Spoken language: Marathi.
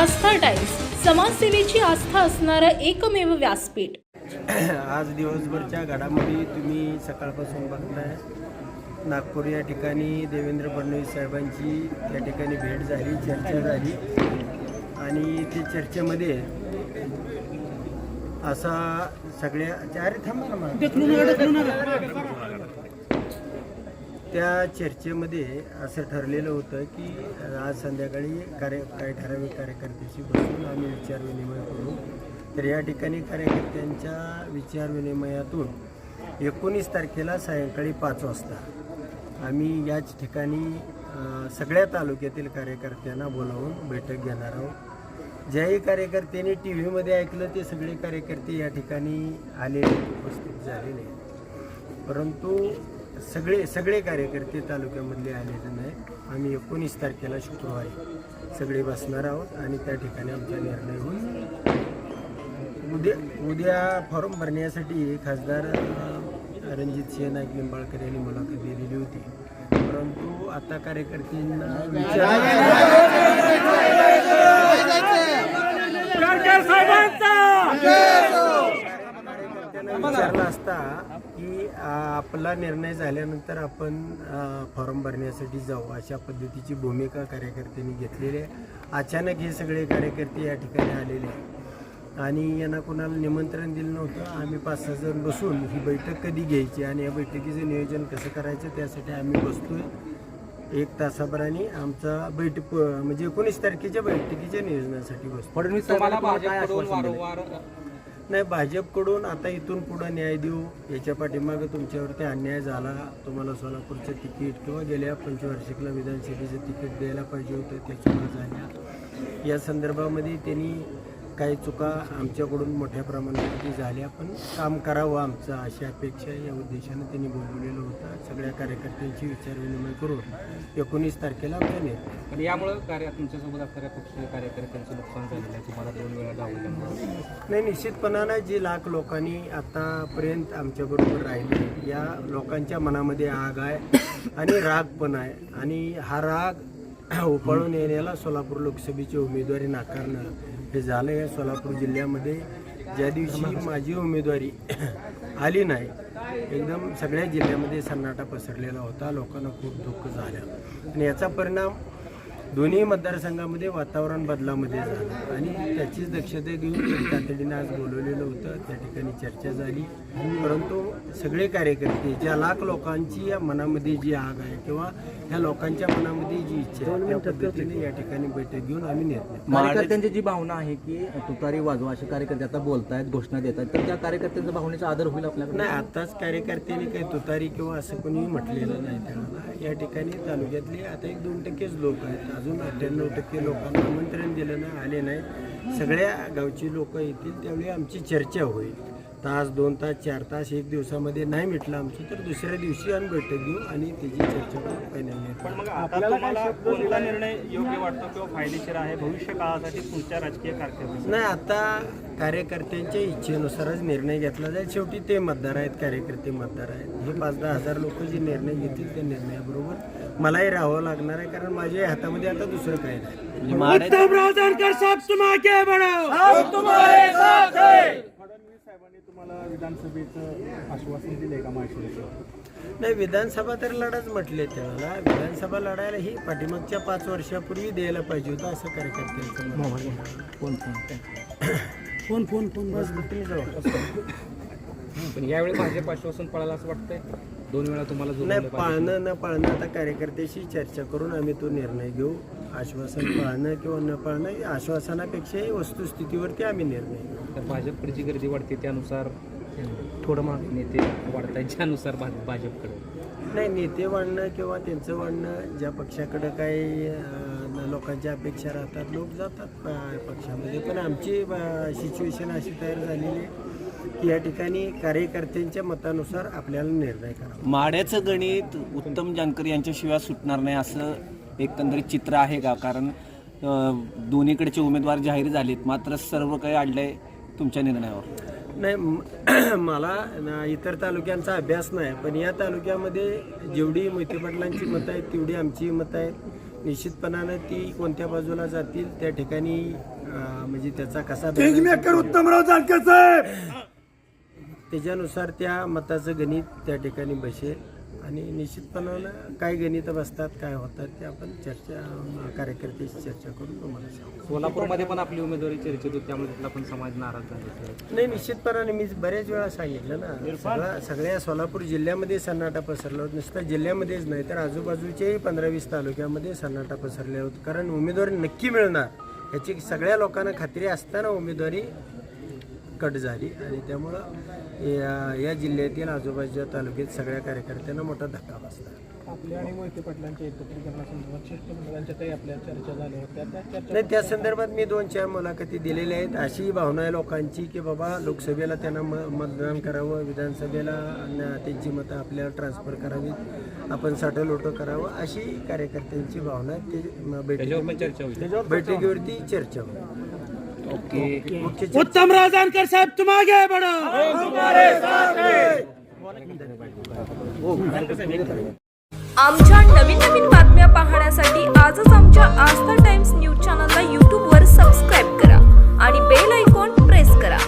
आस्था टाइम्स समाजसेवेची आस्था असणारं एकमेव व्यासपीठ. आज दिवसभरच्या घडामोडी तुम्ही सकाळपासून बघताय. नागपूर या ठिकाणी देवेंद्र फडणवीस साहेबांची या ठिकाणी भेट झाली चर्चा झाली. आणि ते चर्चेमध्ये असा सगळ्या अरे थांबा ना. त्या चर्चेमध्ये असं ठरलेलं होतं की आज संध्याकाळी कार्य काही ठराविक कार्यकर्त्याशी बसून आम्ही विचारविनिमय करू. तर या ठिकाणी कार्यकर्त्यांच्या विचारविनिमयातून एकोणीस तारखेला सायंकाळी पाच वाजता आम्ही याच ठिकाणी सगळ्या तालुक्यातील कार्यकर्त्यांना बोलावून बैठक घेणार आहोत. ज्याही कार्यकर्त्यांनी टी व्हीमध्ये ऐकलं ते सगळे कार्यकर्ते या ठिकाणी आलेले उपस्थित झालेले परंतु सगळे सगळे कार्यकर्ते तालुक्यामधले आलेले नाही. आम्ही एकोणीस तारखेला शुक्रवारी सगळे बसणार आहोत आणि त्या ठिकाणी आमचा निर्णय होईल. उद्या उद्या फॉर्म भरण्यासाठी खासदार अ, रणजितसिंह नाईक निंबाळकर यांनी मुलाखत दिलेली होती. परंतु आता कार्यकर्त्यांना विचार त्यांना विचारलं असता की आपला निर्णय झाल्यानंतर आपण फॉर्म भरण्यासाठी जाऊ. अशा पद्धतीची भूमिका कार्यकर्त्यांनी घेतलेली आहे. अचानक हे सगळे कार्यकर्ते या ठिकाणी आलेले आहे आणि यांना कोणाला निमंत्रण दिलं नव्हतं. आम्ही पाच सहा जण बसून ही बैठक कधी घ्यायची आणि या बैठकीचं नियोजन कसं करायचं त्यासाठी आम्ही बसतोय. एक तासाभराने आमचा बैठक म्हणजे एकोणीस तारखेच्या बैठकीच्या नियोजनासाठी बसतो फडणवीस नाही भाजपकडून आता इथून पुढं न्याय देऊ याच्या पाठीमागं तुमच्यावरती अन्याय झाला तुम्हाला सोलापूरचं तिकीट किंवा गेल्या पंचवार्षिकला विधानसभेचं तिकीट द्यायला पाहिजे होतं त्या चुका झाल्या या संदर्भामध्ये त्यांनी काही चुका आमच्याकडून मोठ्या प्रमाणावरती झाल्या पण काम करावं आमचं अशी अपेक्षा या उद्देशानं त्यांनी बोलवलेलं होतं. सगळ्या कार्यकर्त्यांची विचारविनिमय करून एकोणीस तारखेला निर्णय पण यामुळे कार्य तुमच्यासोबत असणाऱ्या पक्ष कार्यकर्त्यांचं नुकसान झालेलं आहे. तुम्हाला दोन वेळा डावल्यामुळे नाही निश्चितपणानं जी लाख लोकांनी आतापर्यंत आमच्याबरोबर राहिले या लोकांच्या मनामध्ये आग आहे आणि राग पण आहे. आणि हा राग उफाळून येण्याला सोलापूर लोकसभेची उमेदवारी नाकारणं हे झालं या सोलापूर जिल्ह्यामध्ये. ज्या दिवशी माझी उमेदवारी आली नाही एकदम सगळ्या जिल्ह्यामध्ये सन्नाटा पसरलेला होता. लोकांना खूप दुःख झालं. आणि याचा परिणाम दोन्ही मतदारसंघामध्ये वातावरण बदलामध्ये झालं. आणि त्याचीच दक्षता घेऊन तातडीनं आज बोलवलेलं होतं. त्या ठिकाणी चर्चा झाली. परंतु सगळे कार्यकर्ते ज्या लाख लोकांची या मनामध्ये जी आग आहे किंवा ह्या लोकांच्या मनामध्ये जी इच्छा आहे त्या पद्धतीने या ठिकाणी बैठक घेऊन आम्ही निर्णय कार्यकर्त्यांची जी भावना आहे की तुतारी वाजवा असे कार्यकर्ते आता बोलतायत घोषणा देत आहेत तर त्या कार्यकर्त्यांच्या भावनेचा आदर होईल आपल्याकडे? नाही आताच कार्यकर्त्यांनी काही तुतारी किंवा असं कोणी म्हटलेलं नाही त्याला या ठिकाणी तालुक्यातले आता एक दोन टक्केच लोक आहेत. अजून अठ्ठ्याण्णव टक्के लोकांना आमंत्रण दिलं नाही आले नाही सगळ्या गावची लोक येतील त्यावेळी आमची चर्चा होईल. तास दोन तास चार तास एक दिवसामध्ये नाही मिटलं आमची तर दुसऱ्या दिवशी आम्ही बैठक घेऊ आणि त्याची चर्चा करून फायनल मग आता तुम्हाला कोणता निर्णय योग्य वाटतो किंवा फायदेशीर आहे भविष्य काळासाठी तुमच्या राजकीय कारकिर्दीत नाही आता कार्यकर्त्यांच्या इच्छेनुसारच निर्णय घेतला जाईल. शेवटी ते मतदार आहेत कार्यकर्ते मतदार आहेत. हे पाच दहा हजार लोक जे निर्णय घेतील त्या निर्णयाबरोबर मलाही राहावं लागणार आहे कारण माझ्या हातामध्ये आता दुसरं काही नाही. फडणवीस साहेबांनी तुम्हाला विधानसभेचं आश्वासन दिले का माहिती नाही विधानसभा तर लढाच म्हटले त्याला. विधानसभा लढायला ही पाठीमागच्या पाच वर्षापूर्वी द्यायला पाहिजे होतं असं कार्यकर्त्यांचं मत आहे. फोन फोन फोन बस. पण यावेळी भाजप आश्वासन पळायला असं वाटतंय? दोन वेळा तुम्हाला नाही पाळणं न पाळणं आता कार्यकर्त्याशी चर्चा करून आम्ही तो निर्णय घेऊ. आश्वासन पाळणं किंवा न पाळणं आश्वासनापेक्षाही वस्तुस्थितीवरती आम्ही निर्णय घेऊ. तर भाजपकडे जी गर्दी वाढते त्यानुसार थोडं महाग नेते वाढत आहेत ज्यानुसार भा- भाजपकडे. नाही नेते वाढणं किंवा त्यांचं वाढणं ज्या पक्षाकडं काही अं, लोकांच्या अपेक्षा राहतात लोक जातात पक्षामध्ये. पण आमची सिच्युएशन अशी तयार झालेली आहे. की या ठिकाणी कार्यकर्त्यांच्या मतानुसार आपल्याला निर्णय करावा. माड्याचं गणित उत्तम जानकर यांच्याशिवाय सुटणार नाही असं एकंदरीत चित्र आहे का? कारण दोन्हीकडचे उमेदवार जाहीर झालेत. मात्र सर्व काही अडलंय तुमच्या निर्णयावर. नाही म- मला ना इतर तालुक्यांचा अभ्यास नाही पण या तालुक्यामध्ये जेवढी मोहिते पाटलांची मतं आहेत तेवढी आमची मतं आहेत. निश्चितपणानं ती कोणत्या बाजूला जातील त्या ठिकाणी अं, म्हणजे त्याचा कसा उत्तमराव जानकर साहेब! त्याच्यानुसार त्या मताचं गणित त्या ठिकाणी बसेल. आणि निश्चितपणानं काय गणित बसतात काय होतात ते आपण चर्चा अं, कार्यकर्त्याची चर्चा करून तुम्हाला सांगू. सोलापूरमध्ये पण आपली उमेदवारी चर्चेत होती त्यामुळे तिथला पण समाज नाराज झाला नाही निश्चितपणाने मी बऱ्याच वेळा सांगितलं ना. सगळा सगळ्या सोलापूर जिल्ह्यामध्ये सन्नाटा पसरला होता. नुसतं जिल्ह्यामध्येच नाही तर आजूबाजूच्याही पंधरा वीस तालुक्यामध्ये सन्नाटा पसरले होते. कारण उमेदवारी नक्की मिळणार याची सगळ्या लोकांना खात्री असताना उमेदवारी कट झाली आणि त्यामुळं या या जिल्ह्यातील आजूबाजूच्या तालुक्यात सगळ्या कार्यकर्त्यांना मोठा धक्का बसला. आपल्या आणि मोहिते पाटलांच्या एकत्रीकरणासंदर्भात शिष्टमंडळांच्या काही आपल्या चर्चा झाल्या होत्या. त्या चर्चा नाही त्या संदर्भात मी दोन चार मुलाखती दिलेल्या आहेत. अशी भावना आहे लोकांची की बाबा लोकसभेला त्यांना म मतदान करावं विधानसभेला त्यांची मतं आपल्याला ट्रान्सफर करावीत आपण साठवलोटं करावं अशी कार्यकर्त्यांची भावना आहे. ते त्याच्यावर बैठकीवरती चर्चा होईल. उत्तम राजानकर साहब तुम आगे बढ़ो आमच्या नवीन नवीन बातम्या पाहण्यासाठी आजच आमच्या आस्था टाइम्स न्यूज चॅनलला यूट्यूबवर सबस्क्राईब करा आणि बेल ऐकॉन प्रेस करा.